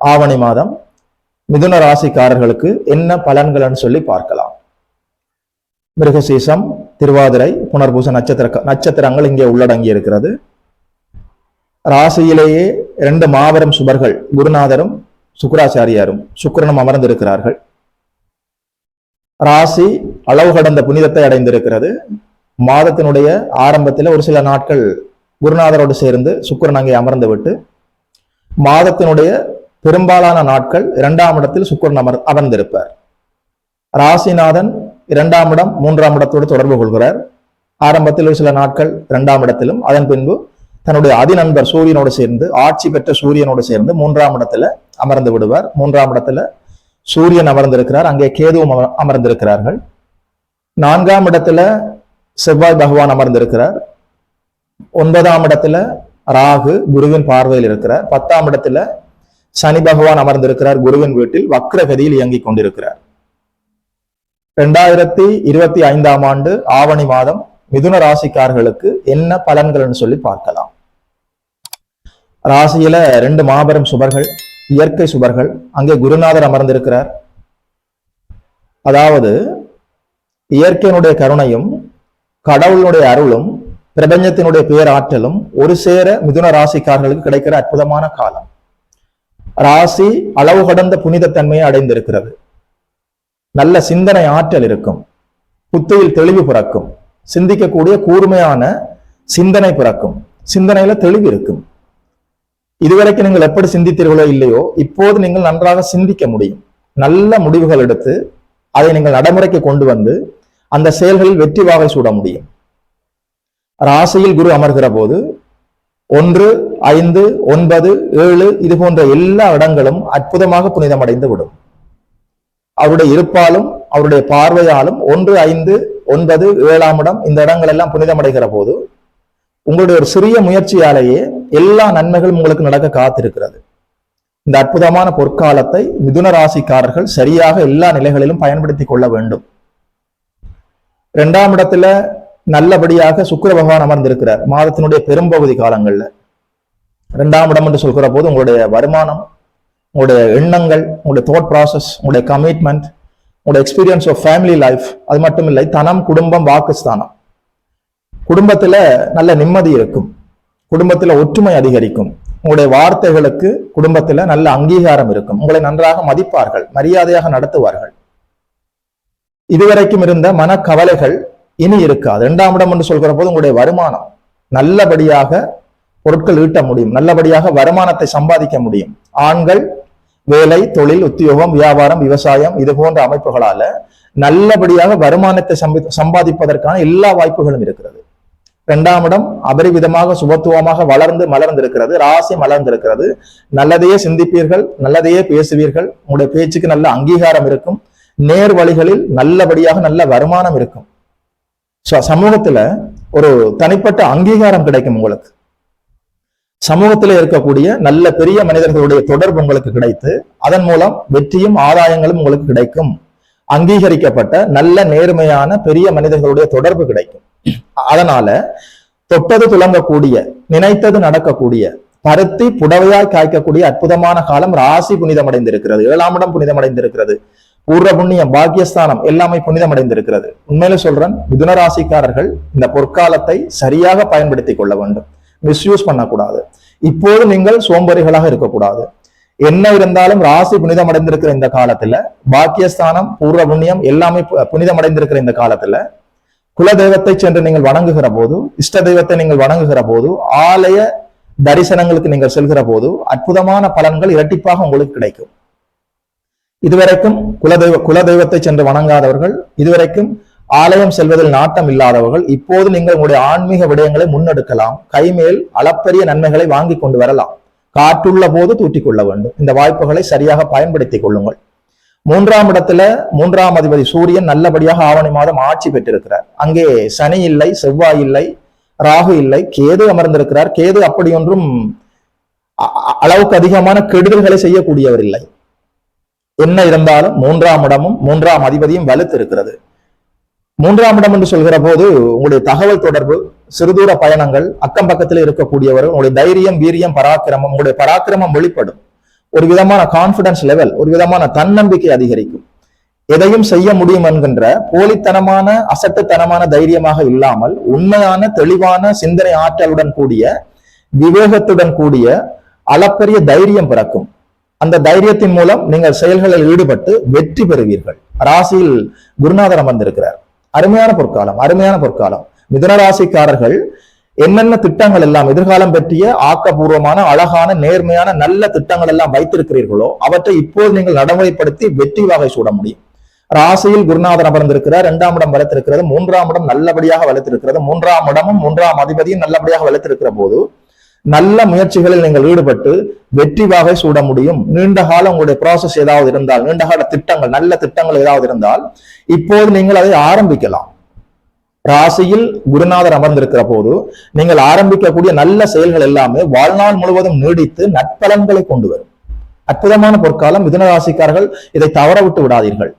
ஆவணி மாதம் மிதுன ராசிக்காரர்களுக்கு என்ன பலன்கள்னு சொல்லி பார்க்கலாம். மிருகசீசம் திருவாதிரை புனர்பூச நட்சத்திர நட்சத்திரங்கள் இங்கே உள்ளடங்கி இருக்கிறது. ராசியிலேயே இரண்டு மாபெரும் சுபர்கள் குருநாதரும் சுக்கராச்சாரியாரும் சுக்கிரனும் அமர்ந்திருக்கிறார்கள். ராசி அளவு கடந்த புனிதத்தை அடைந்திருக்கிறது. மாதத்தினுடைய ஆரம்பத்தில் ஒரு சில நாட்கள் குருநாதரோடு சேர்ந்து சுக்கிரன் அங்கே அமர்ந்து விட்டு மாதத்தினுடைய பெரும்பாலான நாட்கள் இரண்டாம் இடத்தில் சுக்கரன் அமர் அமர்ந்திருப்பார். ராசிநாதன் இரண்டாம் இடம் மூன்றாம் இடத்தோடு தொடர்பு கொள்கிறார். ஆரம்பத்தில் ஒரு சில நாட்கள் இரண்டாம் இடத்திலும் அதன் பின்பு தன்னுடைய அதிநண்பர் சூரியனோடு சேர்ந்து ஆட்சி பெற்ற சூரியனோடு சேர்ந்து மூன்றாம் இடத்துல அமர்ந்து விடுவார். மூன்றாம் இடத்துல சூரியன் அமர்ந்திருக்கிறார். அங்கே கேதுவும் அமர்ந்திருக்கிறார்கள். நான்காம் இடத்துல செவ்வாய் பகவான் அமர்ந்திருக்கிறார். ஒன்பதாம் இடத்துல ராகு குருவின் பார்வையில் இருக்கிறார். பத்தாம் இடத்துல சனி பகவான் அமர்ந்திருக்கிறார் குருவின் வீட்டில் வக்ரகதியில் இயங்கிக் கொண்டிருக்கிறார். ரெண்டாயிரத்தி இருபத்தி ஐந்தாம் ஆண்டு ஆவணி மாதம் மிதுன ராசிக்காரர்களுக்கு என்ன பலன்கள்னு சொல்லி பார்க்கலாம். ராசியில ரெண்டு மாபெரும் சுபர்கள் இயற்கை சுபர்கள் அங்கே குருநாதர் அமர்ந்திருக்கிறார். அதாவது இயற்கையினுடைய கருணையும் கடவுளுடைய அருளும் பிரபஞ்சத்தினுடைய பேராற்றலும் ஒரு சேர மிதுன ராசிக்காரர்களுக்கு கிடைக்கிற அற்புதமான காலம். ராசி அளவு கடந்த புனிதத்தன்மையை அடைந்திருக்கிறது. நல்ல சிந்தனை ஆற்றல் இருக்கும். புத்தியில் தெளிவு பிறக்கும். சிந்திக்கக்கூடிய கூர்மையான சிந்தனை பிறக்கும். சிந்தனையில தெளிவு இருக்கும். இதுவரைக்கும் நீங்கள் எப்படி சிந்தித்தீர்களோ இல்லையோ இப்போது நீங்கள் நன்றாக சிந்திக்க முடியும். நல்ல முடிவுகள் எடுத்து அதை நீங்கள் நடைமுறைக்கு கொண்டு வந்து அந்த செயல்களில் வெற்றி வாகை சூட முடியும். ராசியில் குரு அமர்கிற போது ஒன்று ஐந்து ஒன்பது ஏழு இது போன்ற எல்லா இடங்களும் அற்புதமாக புனிதமடைந்து விடும் அவருடைய இருப்பாலும் அவருடைய பார்வையாலும் ஒன்று ஐந்து ஒன்பது ஏழாம் இடம் இந்த இடங்கள் எல்லாம் புனிதமடைகிற போது உங்களுடைய ஒரு சிறிய முயற்சியாலேயே எல்லா நன்மைகளும் உங்களுக்கு நடக்க காத்திருக்கிறது. இந்த அற்புதமான பொற்காலத்தை மிதுன ராசிக்காரர்கள் சரியாக எல்லா நிலைகளிலும் பயன்படுத்திக் கொள்ள வேண்டும். இரண்டாம் இடத்துல நல்லபடியாக சுக்கர பகவான் அமர்ந்திருக்கிறார். மாதத்தினுடைய பெரும்பகுதி காலங்கள்ல. ரெண்டாம் இடம் என்று சொல்கிற போது உங்களுடைய வருமானம் உங்களுடைய எண்ணங்கள் உங்களுடைய தாட் ப்ராசஸ் உங்களுடைய கமிட்மெண்ட் உங்களுடைய எக்ஸ்பீரியன்ஸ் ஆஃப் ஃபேமிலி லைஃப் அது மட்டும் இல்லை தனம் குடும்பம் வாக்குஸ்தானம். குடும்பத்துல நல்ல நிம்மதி இருக்கும். குடும்பத்துல ஒற்றுமை அதிகரிக்கும். உங்களுடைய வார்த்தைகளுக்கு குடும்பத்துல நல்ல அங்கீகாரம் இருக்கும். உங்களை நன்றாக மதிப்பார்கள் மரியாதையாக நடத்துவார்கள். இதுவரைக்கும் இருந்த மனக்கவலைகள் இனி இருக்காது. இரண்டாம் இடம் என்று சொல்கிற போது உங்களுடைய வருமானம் நல்லபடியாக பொருட்கள் ஈட்ட முடியும். நல்லபடியாக வருமானத்தை சம்பாதிக்க முடியும். ஆண்கள் வேலை தொழில் உத்தியோகம் வியாபாரம் விவசாயம் இது போன்ற அமைப்புகளால நல்லபடியாக வருமானத்தை சம்பாதிப்பதற்கான எல்லா வாய்ப்புகளும் இருக்கிறது. இரண்டாம் இடம் அபரிவிதமாக சுபத்துவமாக வளர்ந்து மலர்ந்திருக்கிறது. ராசி மலர்ந்திருக்கிறது. நல்லதையே சிந்திப்பீர்கள் நல்லதையே பேசுவீர்கள். உங்களுடைய பேச்சுக்கு நல்ல அங்கீகாரம் இருக்கும். நேர் வழிகளில் நல்லபடியாக நல்ல வருமானம் இருக்கும். ஸோ சமூகத்துல ஒரு தனிப்பட்ட அங்கீகாரம் கிடைக்கும் உங்களுக்கு. சமூகத்தில் இருக்கக்கூடிய நல்ல பெரிய மனிதர்களுடைய தொடர்பு உங்களுக்கு கிடைத்து அதன் மூலம் வெற்றியும் ஆதாயங்களும் உங்களுக்கு கிடைக்கும். அங்கீகரிக்கப்பட்ட நல்ல நேர்மையான பெரிய மனிதர்களுடைய தொடர்பு கிடைக்கும். அதனால தொட்டது துளங்கக்கூடிய நினைத்தது நடக்கக்கூடிய பருத்தி புடவையாய் காய்க்கக்கூடிய அற்புதமான காலம் ராசி புனிதமடைந்திருக்கிறது ஏழாம் இடம் புனிதமடைந்திருக்கிறது. பூர்வ புண்ணியம் பாக்கியஸ்தானம் எல்லாமே புனிதம் அடைந்திருக்கிறது உண்மையில சொல்றேன் மிதுன ராசிக்காரர்கள் இந்த பொற்காலத்தை சரியாக பயன்படுத்திக் கொள்ள வேண்டும். மிஸ்யூஸ் பண்ணக்கூடாது. இப்போது நீங்கள் சோம்பேறிகளாக இருக்கக்கூடாது. என்ன இருந்தாலும் ராசி புனிதம் அடைந்திருக்கிற இந்த காலத்துல பாக்கியஸ்தானம் பூர்வ புண்ணியம் எல்லாமே புனிதம் அடைந்திருக்கிற இந்த காலத்துல குல தெய்வத்தை சென்று நீங்கள் வணங்குகிற போது இஷ்ட தெய்வத்தை நீங்கள் வணங்குகிற போது ஆலய தரிசனங்களுக்கு நீங்கள் செல்கிற போது அற்புதமான பலன்கள் இரட்டிப்பாக உங்களுக்கு கிடைக்கும். இதுவரைக்கும் குலதெய்வ குலதெய்வத்தை சென்று வணங்காதவர்கள் இதுவரைக்கும் ஆலயம் செல்வதில் நாட்டம் இல்லாதவர்கள் இப்போது நீங்கள் உங்களுடைய ஆன்மீக விடயங்களை முன்னெடுக்கலாம். கைமேல் அளப்பரிய நன்மைகளை வாங்கி கொண்டு வரலாம். காற்றுள்ள போது தூற்றிக் கொள்ள வேண்டும். இந்த வாய்ப்புகளை சரியாக பயன்படுத்திக் கொள்ளுங்கள். மூன்றாம் இடத்துல மூன்றாம் அதிபதி சூரியன் நல்லபடியாக ஆவணி மாதம் ஆட்சி பெற்றிருக்கிறார். அங்கே சனி இல்லை செவ்வாய் இல்லை ராகு இல்லை கேது அமர்ந்திருக்கிறார். கேது அப்படி ஒன்றும் அ- அளவுக்கு அதிகமான கெடுதல்களை செய்யக்கூடியவர் இல்லை. என்ன இருந்தாலும் மூன்றாம் இடமும் மூன்றாம் அதிபதியும் வலுத்து இருக்கிறது மூன்றாம் இடம் என்று சொல்கிற போது உங்களுடைய தகவல் தொடர்பு சிறுதூர பயணங்கள் அக்கம் பக்கத்தில் இருக்கக்கூடியவர்கள் உங்களுடைய தைரியம் வீரியம் பராக்கிரமம் உங்களுடைய பராக்கிரமம் வெளிப்படும். ஒரு விதமான கான்பிடன்ஸ் லெவல் ஒரு விதமான தன்னம்பிக்கை அதிகரிக்கும். எதையும் செய்ய முடியும் என்கின்ற போலித்தனமான அசட்டுத்தனமான தைரியமாக இல்லாமல் உண்மையான தெளிவான சிந்தனை ஆற்றலுடன் கூடிய விவேகத்துடன் கூடிய அளப்பரிய தைரியம் பிறக்கும். அந்த தைரியத்தின் மூலம் நீங்கள் செயல்களில் ஈடுபட்டு வெற்றி பெறுவீர்கள். ராசியில் குருநாதர் அமர்ந்திருக்கிறார். அருமையான பொற்காலம் அருமையான பொற்காலம். மிதுனராசிக்காரர்கள் என்னென்ன திட்டங்கள் எல்லாம் எதிர்காலம் பற்றிய ஆக்கப்பூர்வமான அழகான நேர்மையான நல்ல திட்டங்கள் எல்லாம் வைத்திருக்கிறீர்களோ அவற்றை இப்போது நீங்கள் நடைமுறைப்படுத்தி வெற்றி வகை சூட முடியும். ராசியில் குருநாதன் அமர்ந்திருக்கிறார். இரண்டாம் இடம் வளர்த்திருக்கிறது. மூன்றாம் இடம் நல்லபடியாக வளர்த்திருக்கிறது. மூன்றாம் இடமும் மூன்றாம் அதிபதியும் நல்லபடியாக வளர்த்திருக்கிற போது நல்ல முயற்சிகளில் நீங்கள் ஈடுபட்டு வெற்றிவாக சூட முடியும். நீண்ட காலம் உங்களுடைய ப்ராசஸ் ஏதாவது இருந்தால் நீண்ட கால திட்டங்கள் நல்ல திட்டங்கள் ஏதாவது இருந்தால் இப்போது நீங்கள் அதை ஆரம்பிக்கலாம். ராசியில் குருநாதர் அமர்ந்திருக்கிற போது நீங்கள் ஆரம்பிக்கக்கூடிய நல்ல செயல்கள் எல்லாமே வாழ்நாள் முழுவதும் நீடித்து நட்பலன்களை கொண்டு வரும். அற்புதமான பொற்காலம். மிதுன ராசிக்காரர்கள் இதை தவற விட்டு விடாதீர்கள்.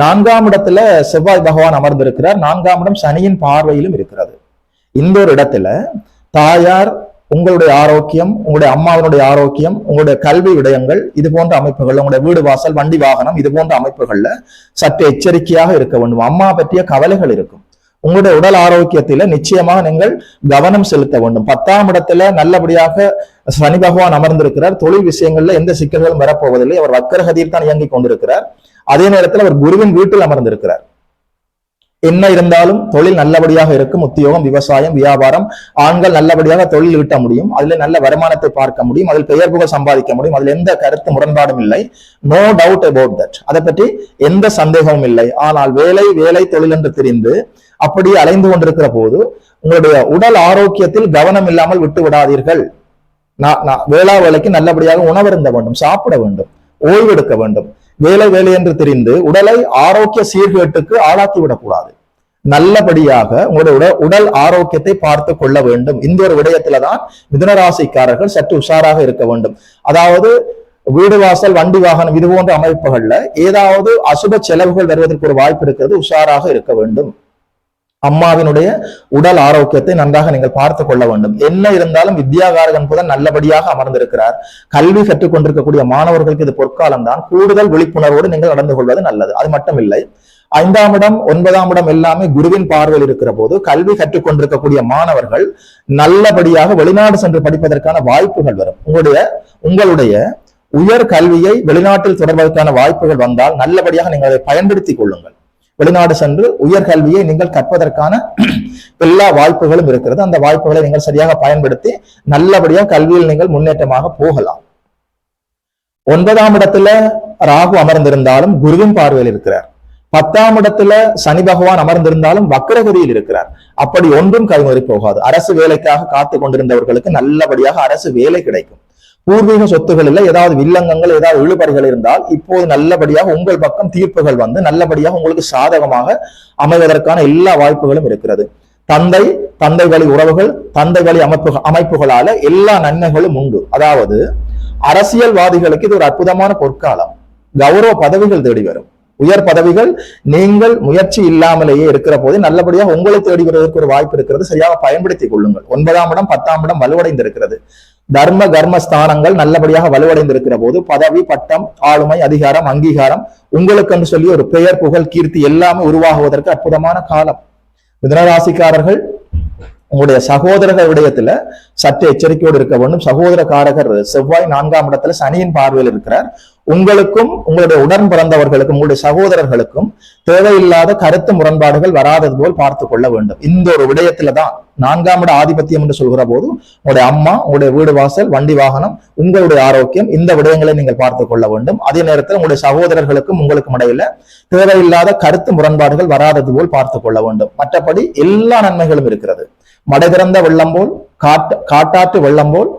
நான்காம் இடத்துல செவ்வாய் பகவான் அமர்ந்திருக்கிறார். நான்காம் இடம் சனியின் பார்வையிலும் இருக்கிறது. இந்த ஒரு இடத்துல தாயார் உங்களுடைய ஆரோக்கியம் உங்களுடைய அம்மாவினுடைய ஆரோக்கியம் உங்களுடைய கல்வி விடயங்கள் இது போன்ற அமைப்புகள் உங்களுடைய வீடு வாசல் வண்டி வாகனம் இது போன்ற அமைப்புகள்ல சற்று எச்சரிக்கையாக இருக்க வேண்டும். அம்மா பற்றிய கவலைகள் இருக்கும். உங்களுடைய உடல் ஆரோக்கியத்தில நிச்சயமாக நீங்கள் கவனம் செலுத்த வேண்டும். பத்தாம் இடத்துல நல்லபடியாக சனி பகவான் அமர்ந்திருக்கிறார். தொழில் விஷயங்கள்ல எந்த சிக்கல்களும் வரப்போவதில்லை. அவர் வக்கரகதியில் தான் இயங்கிக் கொண்டிருக்கிறார். அதே நேரத்தில் அவர் குருவின் வீட்டில் அமர்ந்திருக்கிறார். என்ன இருந்தாலும் தொழில் நல்லபடியாக இருக்கும் உத்தியோகம் விவசாயம் வியாபாரம் ஆண்கள் நல்லபடியாக தொழில் ஈட்ட முடியும் அதுல நல்ல வருமானத்தை பார்க்க முடியும் அதில் பெயர் புகழ் சம்பாதிக்க முடியும் அதில் எந்த கருத்து முரண்பாடும் இல்லை. நோ டவுட் அபவுட் தட் அதை பற்றி எந்த சந்தேகமும் இல்லை. ஆனால் வேலை வேலை தொழில் என்று தெரிந்து அப்படி அலைந்து கொண்டிருக்கிற போது உங்களுடைய உடல் ஆரோக்கியத்தில் கவனம் இல்லாமல் விட்டு விடாதீர்கள். நான் நான் வேளா வேலைக்கு நல்லபடியாக உணவருந்த வேண்டும் சாப்பிட வேண்டும் ஓய்வெடுக்க வேண்டும். வேலை வேலை என்று தெரிந்து உடலை ஆரோக்கிய சீர்கேட்டுக்கு ஆளாக்கி விடக்கூடாது. நல்லபடியாக உங்களுடைய உடல் ஆரோக்கியத்தை பார்த்து கொள்ள வேண்டும். இந்த ஒரு விடயத்துல தான் மிதுனராசிக்காரர்கள் சற்று உஷாராக இருக்க வேண்டும். அதாவது வீடு வாசல் வண்டி வாகனம் இது போன்ற அமைப்புகள்ல ஏதாவது அசுப செலவுகள் வருவதற்கு ஒரு வாய்ப்பு இருக்கிறது. உஷாராக இருக்க வேண்டும். அம்மாவினுடைய உடல் ஆரோக்கியத்தை நன்றாக நீங்கள் பார்த்து கொள்ள வேண்டும். என்ன இருந்தாலும் வித்யாகாரகன் புதன் நல்லபடியாக அமர்ந்திருக்கிறார். கல்வி கற்றுக் கொண்டிருக்கக்கூடிய மாணவர்களுக்கு இது பொற்காலம் தான் கூடுதல் விழிப்புணர்வோடு நீங்கள் நடந்து கொள்வது நல்லது. அது மட்டும் இல்லை ஐந்தாம் இடம் ஒன்பதாம் இடம் எல்லாமே குருவின் பார்வையில் இருக்கிற போது கல்வி கற்றுக் கொண்டிருக்கக்கூடிய மாணவர்கள் நல்லபடியாக வெளிநாடு சென்று படிப்பதற்கான வாய்ப்புகள் வரும். உங்களுடைய உங்களுடைய உயர் கல்வியை வெளிநாட்டில் தொடர்வதற்கான வாய்ப்புகள் வந்தால் நல்லபடியாக நீங்கள் அதை பயன்படுத்திக் கொள்ளுங்கள். வெளிநாடு சென்று உயர்கல்வியை நீங்கள் கற்பதற்கான எல்லா வாய்ப்புகளும் இருக்கிறது. அந்த வாய்ப்புகளை நீங்கள் சரியாக பயன்படுத்தி நல்லபடியாக கல்வியில் நீங்கள் முன்னேற்றமாக போகலாம். ஒன்பதாம் இடத்துல ராகு அமர்ந்திருந்தாலும் குருவின் பார்வையில் இருக்கிறார். பத்தாம் இடத்துல சனி பகவான் அமர்ந்திருந்தாலும் வக்கரகதியில் இருக்கிறார். அப்படி ஒன்றும் கைமறி போகாது. அரசு வேலைக்காக காத்து கொண்டிருந்தவர்களுக்கு நல்லபடியாக அரசு வேலை கிடைக்கும். பூர்வீக சொத்துகளில் ஏதாவது வில்லங்கங்கள் ஏதாவது இழுபறிகள் இருந்தால் இப்போது நல்லபடியாக உங்கள் பக்கம் தீர்ப்புகள் வந்து நல்லபடியாக உங்களுக்கு சாதகமாக அமைவதற்கான எல்லா வாய்ப்புகளும் இருக்கிறது. தந்தை தந்தை வழி உறவுகள் தந்தை வழி அமைப்பு அமைப்புகளால எல்லா நன்மைகளும் உண்டு. அதாவது அரசியல்வாதிகளுக்கு இது ஒரு அற்புதமான பொற்காலம். கௌரவ பதவிகள் தேடி வரும். உயர் பதவிகள் நீங்கள் முயற்சி இல்லாமலேயே இருக்கிற போது நல்லபடியாக உங்களை தேடி வருவதற்கு ஒரு வாய்ப்பு இருக்கிறது. சரியாக பயன்படுத்திக் கொள்ளுங்கள். ஒன்பதாம் இடம் பத்தாம் இடம் வலுவடைந்திருக்கிறது. தர்ம கர்ம ஸ்தானங்கள் நல்லபடியாக வலுவடைந்திருக்கிற போது பதவி பட்டம் ஆளுமை அதிகாரம் அங்கீகாரம் உங்களுக்கு என்று சொல்லி ஒரு பெயர் புகழ் கீர்த்தி எல்லாமே உருவாகுவதற்கு அற்புதமான காலம். மிதனராசிக்காரர்கள் உங்களுடைய சகோதரர்கள் விடயத்துல சற்று எச்சரிக்கையோடு இருக்க வேண்டும். சகோதர காரகர் செவ்வாய் நான்காம் இடத்துல சனியின் பார்வையில் இருக்கிறார். உங்களுக்கும் உங்களுடைய உடன் பிறந்தவர்களுக்கும் உங்களுடைய சகோதரர்களுக்கும் தேவையில்லாத கருத்து முரண்பாடுகள் வராதது போல் பார்த்து கொள்ள வேண்டும். இந்த ஒரு விடயத்துல தான் நான்காம் இட ஆதிபத்தியம் என்று சொல்கிற போது உங்களுடைய அம்மா உங்களுடைய வீடு வாசல் வண்டி வாகனம் உங்களுடைய ஆரோக்கியம் இந்த விடயங்களை நீங்கள் பார்த்து கொள்ள வேண்டும். அதே நேரத்தில் உங்களுடைய சகோதரர்களுக்கும் உங்களுக்கும் இடையில தேவையில்லாத கருத்து முரண்பாடுகள் வராதது போல் பார்த்து கொள்ள வேண்டும். மற்றபடி எல்லா நன்மைகளும் இருக்கிறது. மடை திறந்த வெள்ளம் போல் காட்டு காட்டாற்று வெள்ளம் போல்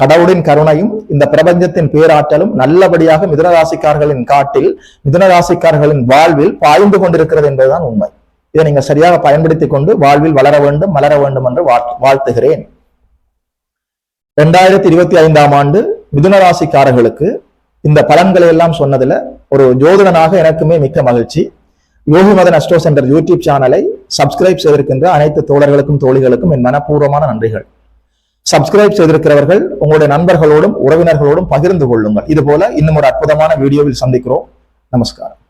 கடவுளின் கருணையும் இந்த பிரபஞ்சத்தின் பேராற்றலும் நல்லபடியாக மிதுனராசிக்காரர்களின் காட்டில் மிதுனராசிக்காரர்களின் வாழ்வில் பாய்ந்து கொண்டிருக்கிறது என்பதுதான் உண்மை. இதை நீங்க சரியாக பயன்படுத்திக் கொண்டு வாழ்வில் வளர வேண்டும் மலர வேண்டும் என்று வாழ்த்துகிறேன். இரண்டாயிரத்தி இருபத்தி ஐந்தாம் ஆண்டு மிதுனராசிக்காரர்களுக்கு இந்த பலன்களை எல்லாம் சொன்னதுல ஒரு ஜோதிடனாக எனக்குமே மிக்க மகிழ்ச்சி. Yogi Madan astro centre YouTube சேனலை சப்ஸ்கிரைப் செய்திருக்கின்ற அனைத்து தோழர்களுக்கும் தோழிகளுக்கும் என் மனப்பூர்வமான நன்றிகள். சப்ஸ்கிரைப் செய்திருக்கிறவர்கள் உங்களுடைய நண்பர்களோடும் உறவினர்களோடும் பகிர்ந்து கொள்ளுங்கள். இது போல இன்னும் ஒரு அற்புதமான வீடியோவில் சந்திக்கிறோம். நமஸ்காரம்.